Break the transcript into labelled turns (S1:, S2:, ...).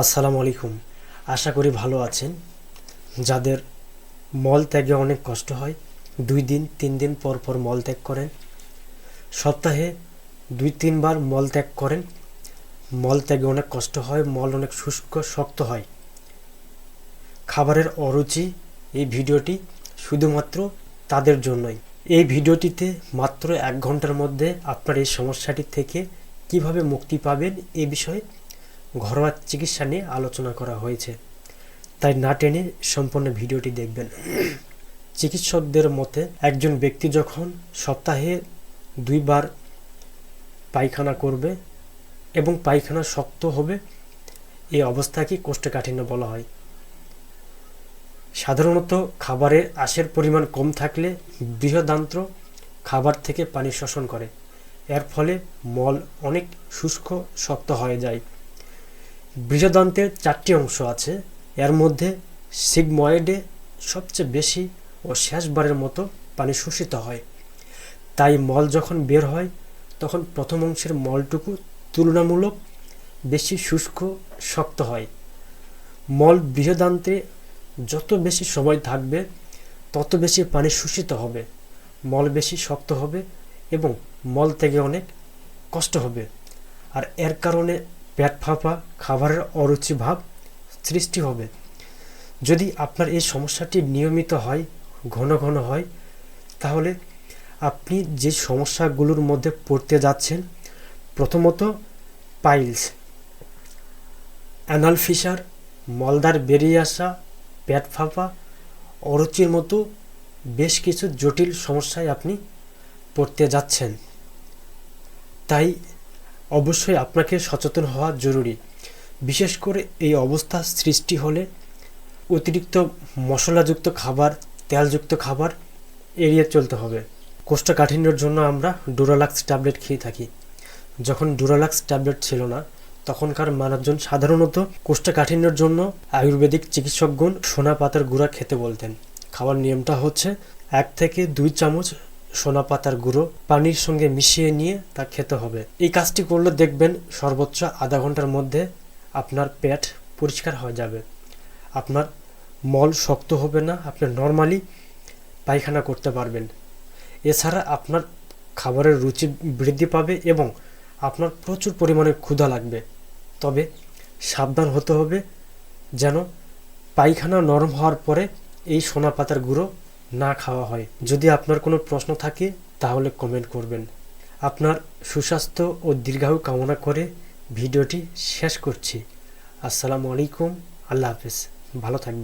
S1: আসসালামু আলাইকুম। আশা করি ভালো আছেন। যাদের মল ত্যাগে অনেক কষ্ট হয়, দুই দিন, তিন দিন পর পর মল ত্যাগ করেন। সপ্তাহে দুই তিনবার মল ত্যাগ করেন। মল ত্যাগে অনেক কষ্ট হয়, মল অনেক শুষ্ক, শক্ত হয়। খাবারের অরুচি এই ভিডিওটি শুধুমাত্র তাদের জন্যই। এই ভিডিওটিতে মাত্র এক ঘণ্টার মধ্যে আপনার এই সমস্যাটি থেকে কীভাবে মুক্তি পাবেন এ বিষয়ে ঘরোয়া চিকিৎসা নিয়ে আলোচনা করা হয়েছে। তাই না টেনে সম্পূর্ণ ভিডিওটি দেখবেন। চিকিৎসকদের মতে, একজন ব্যক্তি যখন সপ্তাহে দুইবার পায়খানা করবে এবং পায়খানা শক্ত হবে, এই অবস্থাকে কোষ্ঠকাঠিন্য বলা হয়। সাধারণত খাবারের আশের পরিমাণ কম থাকলে বৃহদান্ত্র খাবার থেকে পানি শোষণ করে। এর ফলে মল অনেক শুষ্ক, শক্ত হয়ে যায়। বৃহদান্তের চারটি অংশ আছে। এর মধ্যে সিগময়েডে সবচেয়ে বেশি ও শেষবারের মতো পানি শোষিত হয়। তাই মল যখন বের হয়, তখন প্রথম অংশের মলটুকু তুলনামূলক বেশি শুষ্ক, শক্ত হয়। মল বৃহদান্তে যত বেশি সময় থাকবে, তত বেশি পানি শোষিত হবে। মল বেশি শক্ত হবে এবং মল থেকে অনেক কষ্ট হবে। আর এর কারণে পেট ফাঁপা, খাবারের অরুচি ভাব সৃষ্টি হবে। যদি আপনার এই সমস্যাটি নিয়মিত হয়, ঘন ঘন হয়, তাহলে আপনি যে সমস্যাগুলোর মধ্যে পড়তে যাচ্ছেন, প্রথমত পাইলস। অ্যানাল ফিসার মলদার বেরিয়ে আসা, পেট ফাঁপা, অরুচির মতো বেশ কিছু জটিল সমস্যায় আপনি পড়তে যাচ্ছেন। তাই অবশ্যই আপনাকে সচেতন হওয়া জরুরি। বিশেষ করে এই অবস্থা সৃষ্টি হলে অতিরিক্ত মশলাযুক্ত খাবার, তেলযুক্ত খাবার এড়িয়ে চলতে হবে। কোষ্ঠকাঠিন্যর জন্য আমরা ডোরালাক্স ট্যাবলেট খেয়ে থাকি। যখন ডোরালাক্স ট্যাবলেট ছিল না, তখনকার মানুষজন সাধারণত কোষ্ঠকাঠিন্যর জন্য আয়ুর্বেদিক চিকিৎসকগণ সোনা পাতার গুঁড়া খেতে বলতেন। খাওয়ার নিয়মটা হচ্ছে এক থেকে দুই চামচ সোনা পাতার গুঁড়ো পানির সঙ্গে মিশিয়ে নিয়ে তা খেতে হবে। এই কাজটি করলে দেখবেন সর্বোচ্চ আধা ঘণ্টার মধ্যে আপনার পেট পরিষ্কার হয়ে যাবে। আপনার মল শক্ত হবে না, আপনি নর্মালি পায়খানা করতে পারবেন। এছাড়া আপনার খাবারের রুচি বৃদ্ধি পাবে এবং আপনার প্রচুর পরিমাণে ক্ষুধা লাগবে। তবে সাবধান হতে হবে যেন পায়খানা নরম হওয়ার পরে এই সোনা পাতার গুঁড়ো না খাওয়া হয়। যদি আপনার কোনো প্রশ্ন থাকে, তাহলে কমেন্ট করবেন। আপনার সুস্বাস্থ্য ও দীর্ঘায়ু কামনা করে ভিডিওটি শেষ করছি। আসসালামু আলাইকুম, আল্লাহ হাফেজ। ভালো থাকবেন।